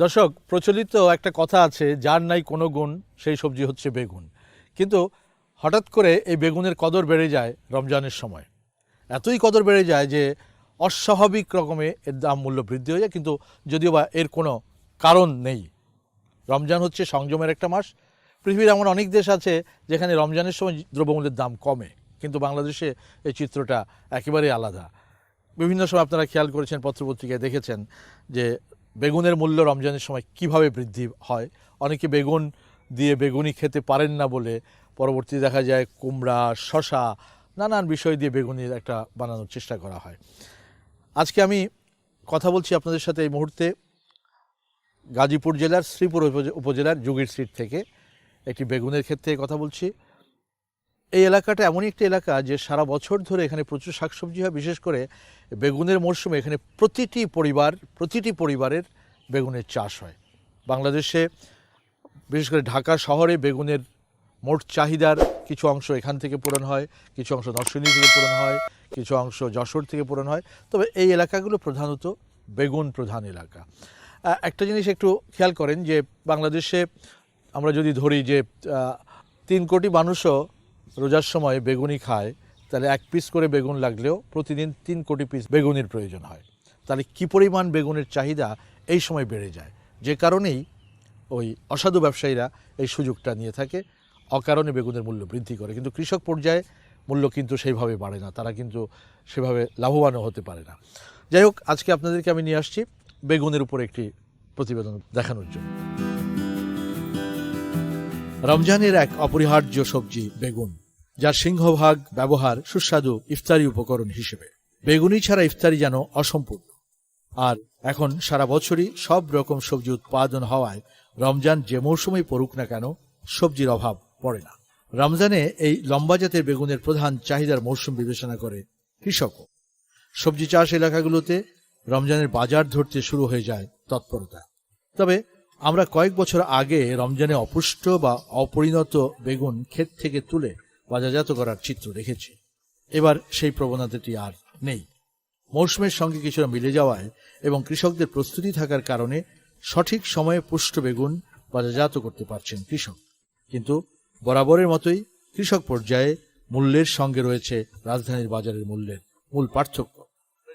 দর্শক, প্রচলিত একটা কথা আছে, যার নাই কোনো গুণ, সেই সবজি হচ্ছে বেগুন। কিন্তু হঠাৎ করে এই বেগুনের কদর বেড়ে যায় রমজানের সময়। এতই কদর বেড়ে যায় যে অস্বাভাবিক রকমে এর দাম মূল্য বৃদ্ধি হয়ে যায়, কিন্তু যদিও বা এর কোনো কারণ নেই। রমজান হচ্ছে সংযমের একটা মাস। পৃথিবীর এমন অনেক দেশ আছে যেখানে রমজানের সময় দ্রব্যমূল্যের দাম কমে, কিন্তু বাংলাদেশে এই চিত্রটা একেবারেই আলাদা। বিভিন্ন সময় আপনারা খেয়াল করেছেন, পত্রপত্রিকায় দেখেছেন যে বেগুনের মূল্য রমজানের সময় কীভাবে বৃদ্ধি হয়? অনেকে বেগুন দিয়ে বেগুনি খেতে পারেন না বলে পরবর্তী দেখা যায় কুমড়া শশা নানান বিষয় দিয়ে বেগুনির একটা বানানোর চেষ্টা করা হয়। আজকে আমি কথা বলছি আপনাদের সাথে এই মুহূর্তে গাজীপুর জেলার শ্রীপুর উপজে- উপজেলার যুগির স্ট্রিট থেকে একটি বেগুনের ক্ষেত্রে কথা বলছি। এই এলাকাটা এমনই একটি এলাকা যে সারা বছর ধরে এখানে প্রচুর শাকসবজি হয়, বিশেষ করে বেগুনের মরশুমে এখানে প্রতিটি পরিবার, প্রতিটি পরিবারের বেগুনের চাষ হয়। বাংলাদেশে, বিশেষ করে ঢাকা শহরে বেগুনের মোট চাহিদার কিছু অংশ এখান থেকে পূরণ হয়, কিছু অংশ দর্শনী থেকে পূরণ হয়, কিছু অংশ যশোর থেকে পূরণ হয়। তবে এই এলাকাগুলো প্রধানত বেগুন প্রধান এলাকা। একটা জিনিস একটু খেয়াল করেন যে বাংলাদেশে আমরা যদি ধরি যে তিন কোটি মানুষও রোজার সময় বেগুনি খায়, তাহলে এক পিস করে বেগুন লাগলেও প্রতিদিন তিন কোটি পিস বেগুনের প্রয়োজন হয়। তাহলে কি পরিমাণ বেগুনের চাহিদা এই সময় বেড়ে যায়? যে কারণেই ওই অসাধু ব্যবসায়ীরা এই সুযোগটা নিয়ে থাকে, অকারণে বেগুনের মূল্য বৃদ্ধি করে। কিন্তু কৃষক পর্যায়ে মূল্য কিন্তু সেইভাবে বাড়ে না, তারা কিন্তু সেভাবে লাভবানও হতে পারে না। যাই হোক, আজকে আপনাদেরকে আমি নিয়ে আসছি বেগুনের উপর একটি প্রতিবেদন দেখানোর জন্য। রমজানের এক অপরিহার্য সবজি, বেগুন। যার সিংহভাগ ব্যবহার সুস্বাদু ইফতারি উপকরণ হিসেবে। বেগুনি ছাড়া ইফতারি যেন অসম্পূর্ণ। আর এখন সারা বছরই সব রকম সবজি উৎপাদন হওয়ায় রমজান যে মৌসুমেই পড়ুক না কেন, সবজির অভাব পড়ে না। রমজানে এই লম্বা জাতের বেগুনের প্রধান চাহিদার মৌসুম বিবেচনা করে কৃষকও। সবজি চাষ এলাকাগুলোতে রমজানের বাজার ধরতে শুরু হয়ে যায় তৎপরতা। তবে আমরা কয়েক বছর আগে রমজানে অপুষ্ট বা অপরিণত বেগুন ক্ষেত থেকে তুলে বাজারজাত করার চিত্র দেখেছি। এবার সেই প্রবণতাটি আর নেই। মৌসুমের সঙ্গে কিছুটা মিলে যাওয়ায় এবং কৃষকদের প্রস্তুতি থাকার কারণে সঠিক সময়ে পুষ্ট বেগুন বাজারজাত করতে পারছেন কৃষক। কিন্তু বরাবরের মতোই কৃষক পর্যায়ে মূল্যের সঙ্গে রয়েছে রাজধানীর বাজারের মূল্যের মূল পার্থক্য।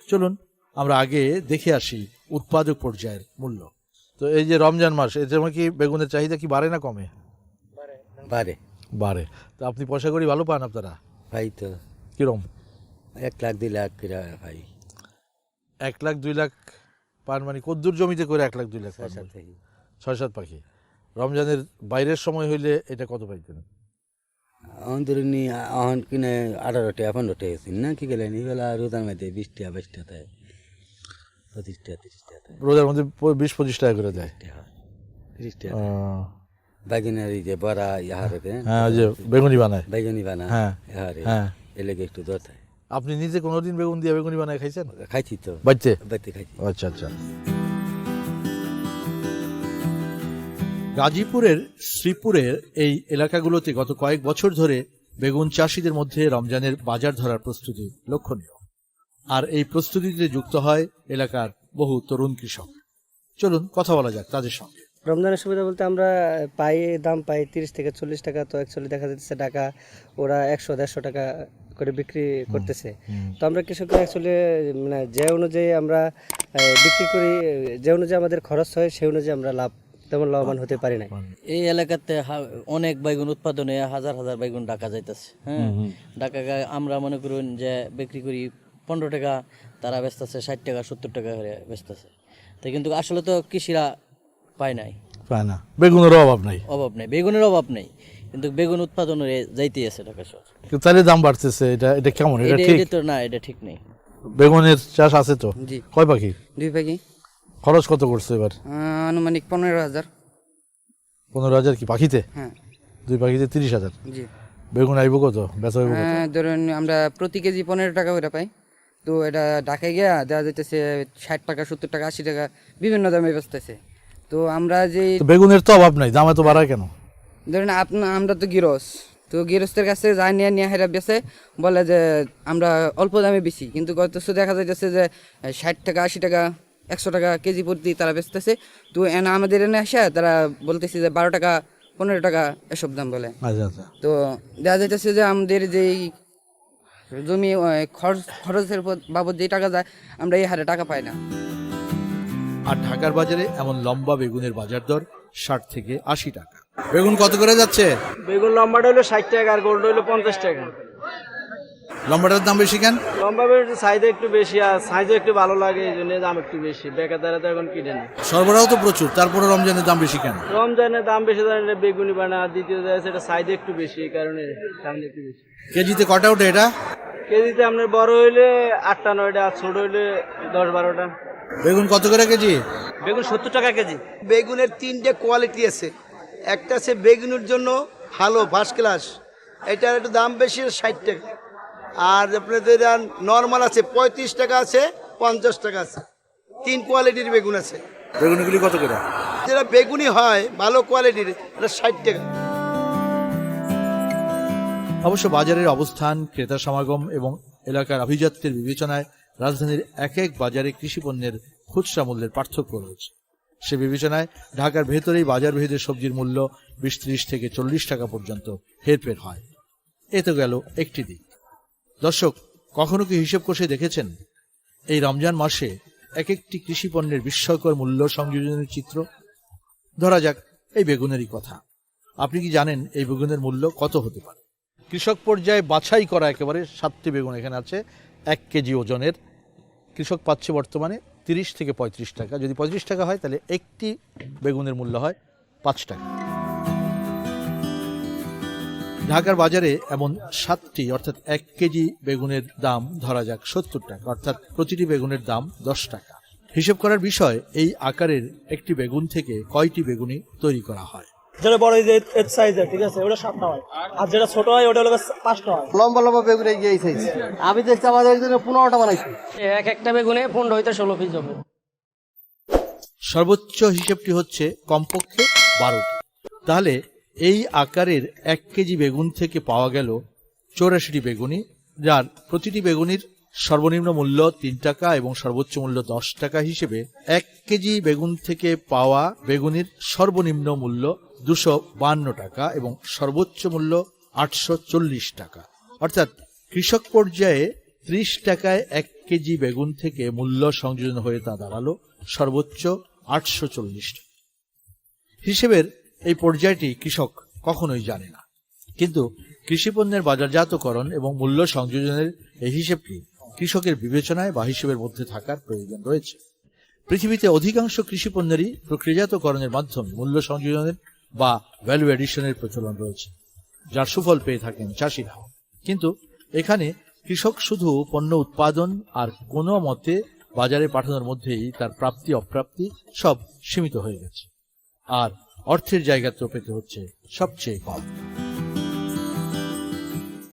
চলুন, আমরা আগে দেখে আসি উৎপাদক পর্যায়ের মূল্য। তো এই যে রমজান মাস সময় কি বেগুনের চাহিদা কি বাড়ে না কমে? বারে বাড়ে। তো আপনি পয়সা করি ভালো পান আপনারা? ভাই তো। কিরম? এক লাখ দুই লাখ করে ভাই। এক লাখ দুই লাখ পান মানে কদ্দুর জমিতে করে এক লাখ দুই লাখ পান ছয় সাত পাখি। রমজানের বাইরের সময় হইলে এটা কত পাইতেন? এখন ধরে নি এখন কিনে আঠারো টাকা পনেরো টাকা গেছি না? কি গেলেন? এগুলা রোদার মধ্যে বিশ টাকা বাইশ টাকা দেয়। পঁচিশ টাকা তিরিশ টাকা দেয়। রোজার মধ্যে বিশ পঁচিশ টাকা করে দেয়। টাকা আহ, যে বড়া ইহারে হ্যাঁ ওই যে বেগুনি বানায় বাইগনি বানা হ্যাঁ, ইহারে হ্যাঁ। এলাকা একটু দর থাকে আপনি নিজে কোনোদিন বেগুন দিয়ে বেগুনি বানায় খাইছেন খাইছি তো বাড়িতে বাড়িতে খাইছি আচ্ছা আচ্ছা গাজীপুরের শ্রীপুরের এই এলাকাগুলোতে গত কয়েক বছর ধরে বেগুন চাষিদের মধ্যে রমজানের বাজার ধরার প্রস্তুতি লক্ষণীয়। আর এই প্রস্তুতিতে যুক্ত হয় এলাকার বহু তরুণ কৃষক। চলুন কথা বলা যাক তাদের সঙ্গে। রমজানের সুবিধা বলতে আমরা পাই দাম পাই তিরিশ থেকে চল্লিশ টাকা তো অ্যাকচুয়ালি দেখা যাচ্ছে টাকা ওরা একশো দেড়শো টাকা করে বিক্রি করতেছে। তো আমরা কৃষকরা অ্যাকচুয়ালি মানে যে অনুযায়ী আমরা বিক্রি করি যে অনুযায়ী আমাদের খরচ হয় সেই অনুযায়ী আমরা লাভ তেমন লাভবান হতে পারি না এই এলাকাতে অনেক বাইগুন উৎপাদনে হাজার হাজার বাইগুন ডাকা যাইতেছে হ্যাঁ? ডাকা আমরা মনে করুন যে বিক্রি করি পনেরো টাকা তারা বেচতেছে ষাট টাকা সত্তর টাকা করে বেচতেছে। তো কিন্তু আসলে তো কৃষিরা পায় নাই। পায় না। বেগুনেরও অভাব নাই। অভাব নেই। বেগুনের অভাব নেই। কিন্তু বেগুন উৎপাদনের যাইতেই আছে ঢাকা শহর। কিন্তু তাহলে দাম বাড়তেছে। এটা এটা কেমন? এটা ঠিক? এটা তো না এটা ঠিক নেই। বেগুনের চাষ আছে তো? জি। কয় পাখি? দুই প্যাকি খরচ কত করছে এবার? আনুমানিক পনেরো হাজার। পনেরো হাজার কি পাখিতে? হ্যাঁ। দুই পাখিতে তিরিশ হাজার। জি। বেগুন আইব কত? বেচা হইব কত? হ্যাঁ, ধরুন আমরা প্রতি কেজি পনেরো টাকা করে পাই। তো এটা ঢাকায় গিয়া দেওয়া যাইতেছে ষাট টাকা সত্তর টাকা আশি টাকা বিভিন্ন দামে বেচতেছে। তো আমরা যে বেগুনের তো অভাব নাই দাম এত বাড়ায় কেন? ধরেন আপনা আমরা তো গিরস তো গৃহস্থের কাছে যা নিয়ে নিয়ে হেরা বেছে বলে যে আমরা অল্প দামে বেশি কিন্তু গত দেখা যাইতেছে যে ষাট টাকা আশি টাকা একশো টাকা কেজি প্রতি তারা বেচতেছে। তো এনে আমাদের এনে আসে তারা বলতেছে যে বারো টাকা পনেরো টাকা এসব দাম বলে। আচ্ছা আচ্ছা। তো দেখা যাইতেছে যে আমাদের যেই জমি খরচ খরচের বাবদ যে টাকা যায় আমরা এই হারে টাকা পাই না। আর ঢাকার বাজারে এমন লম্বা বেগুনের বাজার দর ষাট থেকে আশি টাকা। বেগুন কত করে যাচ্ছে? বেগুন লম্বাটা হলো ষাট টাকা আর গোল্ড হলো পঞ্চাশ টাকা। লম্বাটার দাম বেশি কেন? লম্বা বেগুন সাইজে একটু বেশি আর সাইজও একটু ভালো লাগে এই জন্য দাম একটু বেশি। বেকার তো এখন কিনে না। সরবরাহ তো প্রচুর তারপরে রমজানের দাম বেশি কেন? রমজানের দাম বেশি ধরেন বেগুনি বানা আর দ্বিতীয় জায়গায় সেটা সাইজ একটু বেশি এই কারণে দাম একটু বেশি। কেজিতে কটা ওঠে এটা? কেজিতে আপনার বড় হইলে আটটা নয়টা আর ছোট হইলে দশ বারোটা। বেগুন কত করে কেজি? বেগুন সত্তর টাকা কেজি। বেগুনের তিনটে কোয়ালিটি আছে। একটা আছে বেগুনের জন্য ভালো ফার্স্ট ক্লাস এটার একটু দাম বেশি ষাট টাকা। আর আপনাদের নর্মাল আছে পঁয়ত্রিশ টাকা আছে পঞ্চাশ টাকা আছে। তিন কোয়ালিটির বেগুন আছে। বেগুনগুলি কত করে? যেটা বেগুনি হয় ভালো কোয়ালিটির এটা ষাট টাকা। অবশ্য বাজারের অবস্থান ক্রেতা সমাগম এবং এলাকার আভিজাত্যের বিবেচনায় রাজধানীর এক এক বাজারে কৃষি পণ্যের খুচরা মূল্যের পার্থক্য রয়েছে। সে বিবেচনায় ঢাকার ভেতরেই বাজার ভেদে সবজির মূল্য বিশ ত্রিশ থেকে চল্লিশ টাকা পর্যন্ত হেরফের হয়। এ তো গেল একটি দিক। দর্শক, কখনো কি হিসেব কষে দেখেছেন? এই রমজান মাসে এক একটি কৃষি পণ্যের বিস্ময়কর মূল্য সংযোজনের চিত্র? ধরা যাক এই বেগুনেরই কথা। আপনি কি জানেন এই বেগুনের মূল্য কত হতে পারে? কৃষক পর্যায়ে বাছাই করা একেবারে সাতটি বেগুন এখানে আছে। এক কেজি ওজনের কৃষক পাচ্ছে বর্তমানে তিরিশ থেকে পঁয়ত্রিশ টাকা। যদি পঁয়ত্রিশ টাকা হয়, তাহলে একটি বেগুনের মূল্য হয় পাঁচ টাকা। ঢাকার বাজারে এমন সাতটি, অর্থাৎ এক কেজি বেগুনের দাম ধরা যাক সত্তর টাকা, অর্থাৎ প্রতিটি বেগুনের দাম দশ টাকা। হিসেব করার বিষয়, এই আকারের একটি বেগুন থেকে কয়টি বেগুনি তৈরি করা হয়? যেটা বড় এই যে এর সাইজের ঠিক আছে? ওটা সাতটা হয় আর যেটা ছোট হয় ওটা হলো পাঁচটা হয় লম্বা লম্বা বেগুন এই এই সাইজ আমি দেখছি আমাদের একদিনে পনেরোটা বানাইছি। এক একটা বেগুনে পনেরো হইতে ষোলো পিস হবে। সর্বোচ্চ হিসেবটি হচ্ছে কমপক্ষে বারোটি। তাহলে এই আকারের এক কেজি বেগুন থেকে পাওয়া গেল চৌরাশিটি বেগুনি যার প্রতিটি বেগুনির সর্বনিম্ন মূল্য তিন টাকা এবং সর্বোচ্চ মূল্য দশ টাকা হিসেবে এক কেজি বেগুন থেকে পাওয়া বেগুনির সর্বনিম্ন মূল্য দুশো বান্ন টাকা এবং সর্বোচ্চ মূল্য আটশো চল্লিশ টাকা। অর্থাৎ কৃষক পর্যায়ে ত্রিশ টাকায় এক কেজি বেগুন থেকে মূল্য সংযোজন হয়ে তা দাঁড়াল সর্বোচ্চ আটশো চল্লিশ হিসেবের এই পর্যায়টি কৃষক কখনোই জানে না। কিন্তু কৃষিপণ্যের বাজারজাতকরণ এবং মূল্য সংযোজনের এই হিসেবটি কৃষকের বিবেচনায় বা হিসেবের মধ্যে থাকার প্রয়োজন রয়েছে। পৃথিবীতে অধিকাংশ কৃষিপণ্যেরই প্রক্রিয়াজাতকরণের মাধ্যমে মূল্য সংযোজনের বা ভ্যালু এডিশনের প্রচলন রয়েছে, যার সুফল পেয়ে থাকেন চাষিরা কিন্তু এখানে কৃষক শুধু পণ্য উৎপাদন আর কোনো মতে বাজারে পাঠানোর মধ্যেই তার প্রাপ্তি, অপ্রাপ্তি সব সীমিত হয়ে গেছে। আর অর্থের জায়গা তো পেতে হচ্ছে সবচেয়ে কম।